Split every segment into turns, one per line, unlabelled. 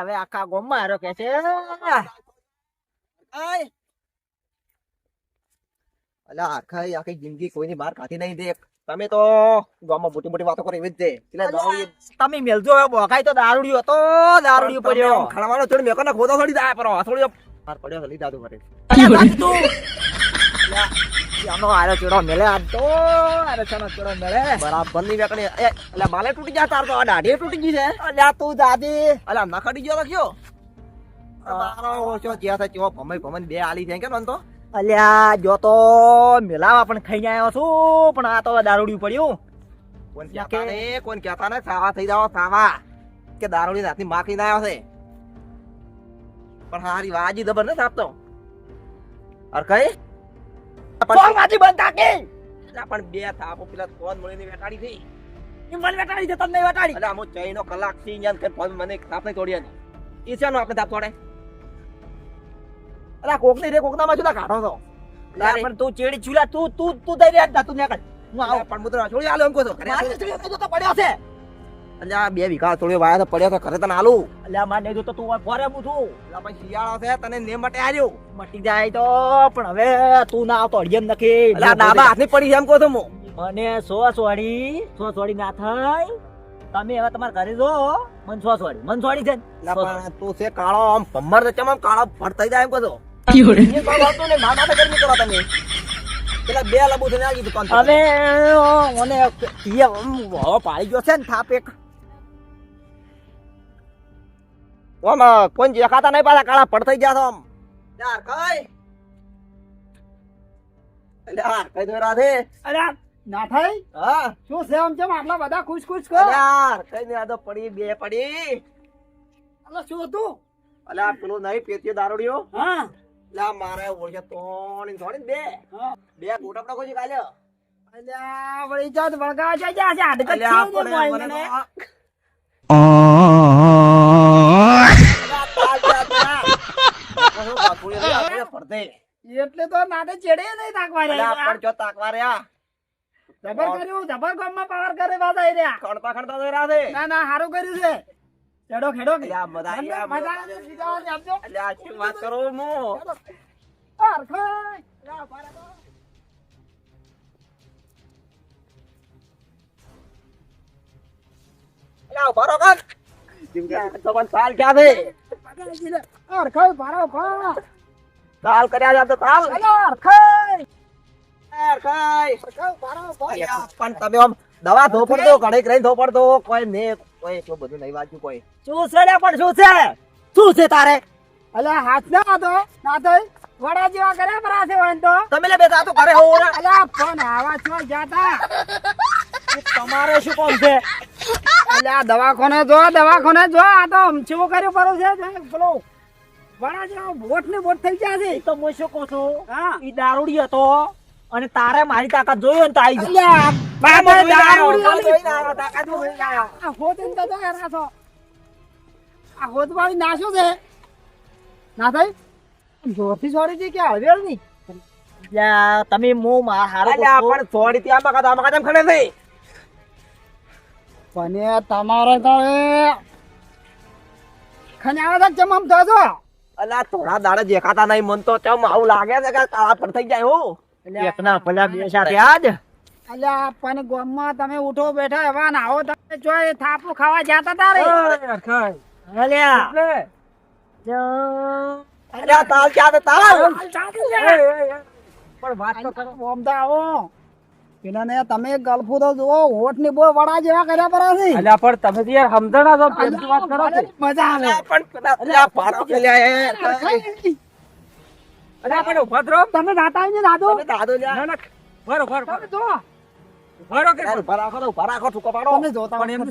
હવે આખા ગામમાં હારો કે છે
અલા આખા આખી જિંદગી કોઈની બહાર કાઢી નહીં દેખ તમે તો ગામમાં મોટી મોટી વાતો કરી એવી જ છે
તમે મેલજો હવે તો દારૂડિયો હતો. દારૂડિયો પડ્યો.
ખણવાનો થોડી મેકો ના ખોદો થોડી જાય પરો થોડી પડ્યો લઈ દાદુ કરે
આનો હારો ચેડો મેલે આજ તો હારો ચાનો ચેડો મેલે.
બરાબરની વેકણી એટલે માલે તૂટી જાય તાર તો આ દાઢી તૂટી ગઈ છે.
અલ્યા તું દાદી.
અલા નખડી ગયો લખ્યો મારો ઓછો જ્યાં થાય ચો ભમાઈ ભમાઈ બે આલી છે તો?
અલ્યા જો તો મેલાવા પણ ખાઈ આવ્યો છું પણ આ તો દારૂડી પડ્યું
કોણ કહેતા ને? કોણ કહેતા ને? સાવા થઈ જાવ સાવા. કે દારૂની રાતની માખી ના આવ્યો છે. પણ હારી વાજી દબર ને તો અર કઈ
વાજી બંધ તાકી
અલા પણ બે થાપો પેલા ફોન મળીને વેટાડી થઈ.
મને વેટાડી દે તમને વેટાડી.
અલા હું ચઈનો કલાકથી યાન કે ફોન મને થાપ નહીં તોડી આની ઈ છે આપણે થાપ તોડે? અલા કોકની રે કોકના માં જુદા કાઢો તો.
પણ તું ચેડી ચુલા તું તું તું દઈ રહ્યા તું નીકળ. હું આવું.
પણ મુદ્રા છોડી આલો એમ કહો
તો પડ્યો છે.
અલ્યા બે વીઘા થોડી વાયા પડ્યા તો ઘરે તને આલું.
અલ્યા માં નહીં તો તું ફોરે હું છું.
અલા પછી શિયાળો છે તને ને માટે આલ્યો.
મટી જાય તો પણ હવે તું ના આવતો અડિયમ નથી
અલા ડાબા હાથની પડી છે એમ કહો છો હું.
મને સો સોડી સો સોડી ના થાય. તમે હવે તમારા ઘરે જો મન સો સોડી મન સોડી છે
પણ તું છે કાળો આમ ભમર તો ચમ આમ કાળો? ફટ થઈ જાય એમ કહો છો. કરો તમે. પેલા બે લબુ થઈને આવી દુકાન પર.
હવે મને પાડી ગયો છે ને થાપ એક.
ઓમ કોઈ દેખાતા નહીં પાછા કાળા પડ થઈ ગયા છો આમ. યાર કઈ યાર કઈ તો રાધે.
અરે ના થાય?
હા.
શું છે આમ કેમ આટલા બધા ખુશ ખુશ કર
યાર કઈ નહીં આ તો પડી બે પડી.
અલા શું હતું?
અલ્યા પેલું નહીં પેતીયો દારૂડિયો
હા.
લા મારે ઓળખે તોણી થોડી બે. બે ગોટા કોઈ કાલે.
અલ્યા વળી જાત વળગા છે જા જા
અડક
છે ને.
મને
મને.
તો અલ્યા, તાર જા તાર. ઓહો, બાપુએ તો આપણે ફરતે.
એટલે તો નાટે ચેડે નહીં તાકવા રહ્યા.
પણ જો તાકવા રહ્યા.
જબર કર્યું જબર ગામમાં પાવર કરે વાત આવી રહ્યા.
ખણતા ખણતા રહ્યા છે?
ના ના સારું કર્યું છે. ચેડો ખેડો
અહીંયા
મજા આવે છે, બીજા વાળાને આપજો.
અલ્યા, શું વાત કરો હું
આ હરખાઈ. જા, ઊભા રહો.
અલ્યા, ઊભા રહો કાન. તો પણ સાલ ક્યાં છે?
પકડી લે. આ હરખાઈ, ઊભા રહો, ઊભા.
સાલ કર્યા આ તો
રહો, ઊભા.
અલ્યા, પણ તમે આમ દવા ધોપડ દો ઘડે રહીને ધોપડ દો કોઈ ને કોઈ એટલું બધું નહીં વાંચ્યું કોઈ.
શું છે પણ શું છે? શું છે તારે?
અલ્યા હાથ ના આતો ના તો વડા જેવા કર્યા પરા છે તો
તમે લે બેટા તો ઘરે હોવો
અલે ફોન આવા છો જાતા
તમારે શું કોમ છે?
અલ્યા દવાખાને જો દવાખાને જો આ તો અમચીવો કર્યો પરું છે જો વાળા જેવા બોટ ને બોટ થઈ ગયા છે.
તો હું શું કહું છું?
હા.
ઈ દારૂડી હતો અને તારે મારી તાકાત જોયો ને તો જા.
અલ્યા બાબા દારૂડી.
તાકાત જોઈ ગયા
આ હોત ને તો યાર છો આ હોત વાળી નાશો છે? ના થઈ જોરથી છોડી છે કે
હળવેળની તમે મો મારા હારો
પણ થોડી ત્યાં આમાં કાં તો આમાં કાં તેમ ખડે છે?
પણ તમારે તો તક જમમ તો છો
અલ્યા થોડા દાડા દેખાતા નહીં મન તો ચમ આવું લાગે છે કે કાળા પડ થઈ જાય હો
એકના ભલા બે સાથે આજ
અલ્યા પણ ગામમાં તમે ઉઠો બેઠા એવા ના આવો તમે જો થાપુ ખાવા જતા તારે
અલ્યા
અલ્યા તાલ છે તાલ
પણ વાત તો કરો ઓમ તો આવો પેલા ને તમે ગલ્ફો તો જુઓ હોઠની બો વડા જેવા કર્યા પરા છે
અલ્યા પણ તમે તો યાર સમજણા છો પ્રેમથી વાત કરો છો.
મજા આવે
પણ પેલા અલ્યા ભારો ખેલ્યા એ.
અલ્યા પણ ઊભા તો
તમે દાતા ને દાદો
તમે દાદો લ્યા.
ના, ના. ભરો, ભરો, ભરો.
તમે જો
ભરો કે
યાર, રાખો તો ઊભા રાખો ઠૂકો પાડો
તમે જોતા
પણ એમ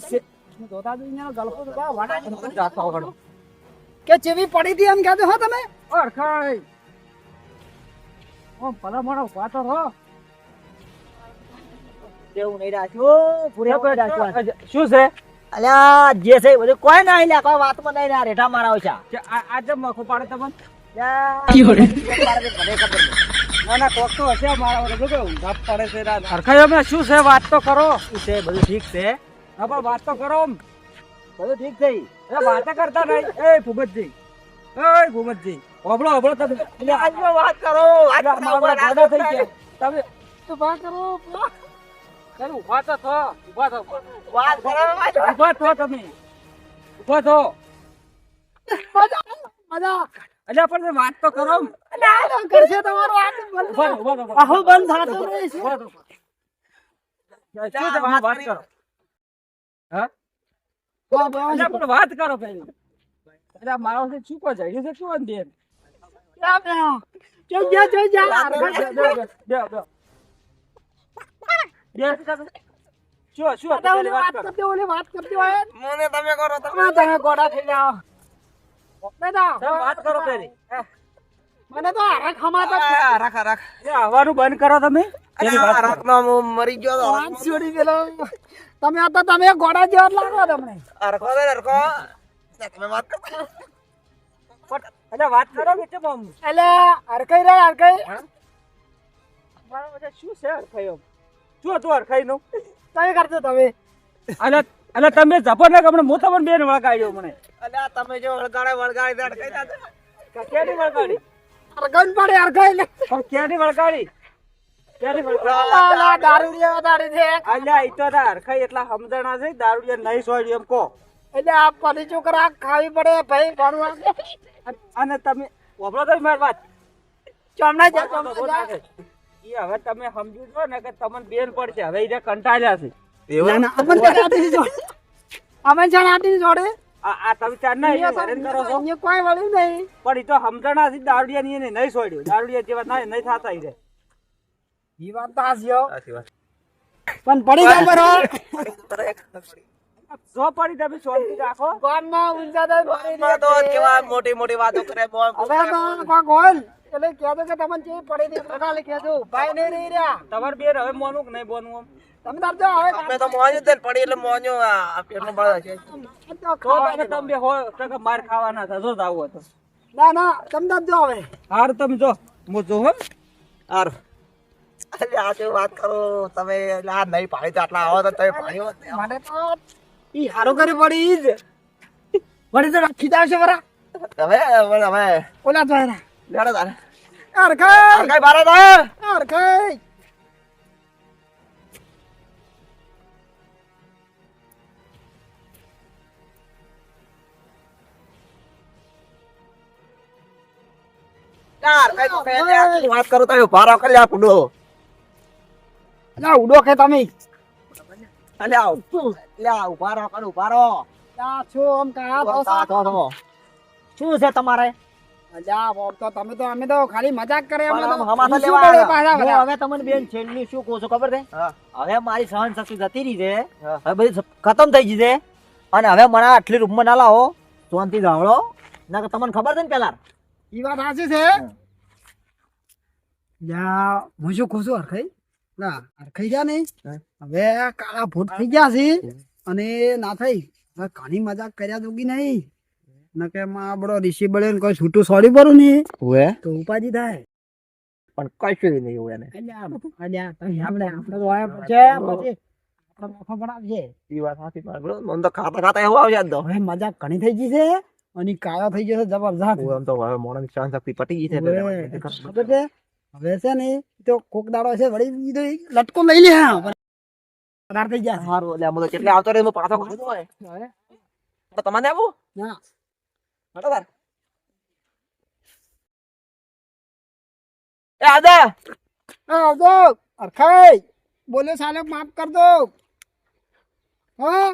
જોતા જ અહીંયા ગલ્ફો તો વડા જેવા.
જાતો વગરનો.
કે ચેવી પડી હતી એમ કહેતો હો તમે
અરખાઈ. ઓમ ભલા તો રહો. એવું નહીં રાખ્યું, પૂરેપૂરું રાખ્યું.
શું છે?
અલ્યા જે છે બધું કોઈ ના લ્યા કોઈ વાતમાં નહીં લ્યા રેઠા મારા ઓછા.
આ આ મખો પાડે તમને?
ના ના કોક તો હશે મારા વડે જો કે પડે છે
હરખાઈ અમે શું છે? વાત તો કરો.
શું છે? બધું ઠીક છે?
હા પણ વાત તો કરો
બધું ઠીક છે.
એ વાતે કરતા નહીં. એ ભૂપતજી. એ ભૂપતજી. ઓબળો ઓબળો તમે.
વાત કરો. વાત કરો, વાત કરો.
થઈ ગયા. તમે
ઊભા કરો ઊભા.
તમે ઊભા તો થો ઊભા થો
વાત કરો વાત કરો.
ઊભા થો તમે ઊભા થો
મજા
પણ વાત તો કરો
તો કરશે તમારો આ તો બંધ
ઊભા થો, ઊભા થો, ઊભા થો.
આહો બંધ થતો નહીં છે.
થો. વાત કરો હા પણ વાત કરો પહેલી એટલે મારો છે છે શું અંધેર
જા, જા. જઈ જા, જઈ જા.
શું શું વાત
કરતી ઓલી વાત કરતી હોય
મને તમે કરો તમે
તમે તમે ગોડા થઈ જાઓ.
વાત કરો પેલી.
મને તો ખમાતા.
આવવાનું બંધ કરો તમે.
અરે
પેલી
આ
વાત કરો.
રાખમાં હું મરી ગયો તો.
વાત છોડી પેલો તમે તો તમે ગોડા જેવા લાગો તમને.
આ રખો દે, તમે વાત કરો.
એટલે વાત કરો?
એટલે હરખાઈ રે
શું છે હરખાઈ આમ? શું હતું હરખાઈનું?
તમે કરજો તમે.
અલા અલા તમે જપો ને હમણાં હું તમને બેન વળગાડ્યો મને.
અલ્યા તમે જો વળગાડે વળગાડી
ક્યાંની વળગાડી?
પડે હરખાઈ લે
પણ ક્યાંની વળગાડી? ક્યાંની વળગાડી?
દારૂડિયા વધારે છે.
અલ્યા ઈ તો એટલા સમજણા છે દારૂડિયા નહીં સોડ્યું એમ કહો.
એટલે આ પરી છોકરા ખાવી પડે ભાઈ ભણવા
અને- અને તમે વાપરો તો મારી વાત.
જા
તો બહુ ઈ હવે તમે સમજી જો ને કે તમને બેન પડશે. હવે ઈ કંટાળ્યા છે.
ના ના અમન ચાલ આટી જોડે અમન ચાલ આટી જોડે.
આ આ તમે ચાર ના
અહીંયા
કરો છો?
અહીંયા કોઈ વળ્યું નહીં.
પણ ઈ તો સમજણા છે દારૂડિયા ની એને નહીં છોડ્યું. દારૂડિયા જેવા ના નહીં થતા ઈ રે
ઈ વાત તો હાચી હો.
સાચી વાત.
પણ પડી જાય બરો.
જો પડી તમે શાંતિ રાખો.
ગામમાં દે.
મોટી મોટી વાતો કરે બોલ.
હવે એટલે કહેજો કે તમને જે પડી તે પ્રકારે કહેજો ભાઈ નહીં રહી રહ્યા.
તમારે બે હવે મોનું કે નહીં બોનું આમ
તમે તાર જો હવે
તમે તો મોન્યું જ પડી એટલે મોન્યું આ પેટનું બળ છે.
તો
તો તમે બે હો તો કે માર ખાવાના હતા જો જાવું હતો
ના ના તમે તાર જો હવે.
હાર તમે જો. મો જો હો.
હારું. અરે આ તો વાત કરો? તમે આ નહીં પાડી તો આટલા આવો તો તમે પાડી હોત.
મને તો ઈ હારો કરી પડી જ. વળી તો રાખી દાવશે વરા
તમે હવે હવે.
ઓલા દ્વારા.
લેડો તારે.
હરખાઈ
આ કઈ બારે તો? શું વાત કરો તમે રહો, કલ્યા પુડો.
ના ઉડો કે તમે
અલ્યા, અલ્યા, ઊભા રહો, કને
આ છો આમ કા તો
થો, થો, થો.
શું છે તમારે
તો તમે તો અમે તો ખાલી મજાક કરે અમે તો
લેવા
પાછા
હવે તમને બેન છેલ્લી શું કહું છું ખબર છે? હવે મારી સહન શક્તિ જતી રહી છે. હવે બધી ખતમ થઈ ગઈ છે. અને હવે મને આટલી રૂમમાં ના લાવો. શાંતિ ગાવડો ના કે તમને ખબર છે ને પેલા
ઈ વાત સાચી છે? યા હું શું કહું છું હરખાઈ? ના હરખાઈ ગયા નહીં? હવે કાળા ભૂત થઈ ગયા છે. અને ના થઈ. હવે ઘણી મજાક કર્યા જોગી નહીં? નકે માં બડો ઋષિ બળે ને કોઈ છૂટું સોડી પડું ને
હોય
તો ઉપાજી થાય.
પણ કશું નહીં હોય ને
અલ્યા આપણે આપણે તો આયા પછી પછી આપણે મોખો બનાવશે
વાત સાચી પણ બરોબર, તો ખાતા ખાતા એવું આવે તો.
હવે મજાક ઘણી થઈ ગઈ છે અને કાળા થઈ જબરજસ્ત.
હું તો હવે પટી ગઈ છે
હવે છે ને તો કોક દાડો છે વળી તો લટકો લઈ લે પગાર થઈ ગયા
સારું એટલે આમ તો આવતો રહે, પાછો ખાતો હોય. તમારે આવું?
ના.
હાલો તાર. એ આદા
આવજો. અરખાઈ બોલે સાલે માફ કર દો. હા?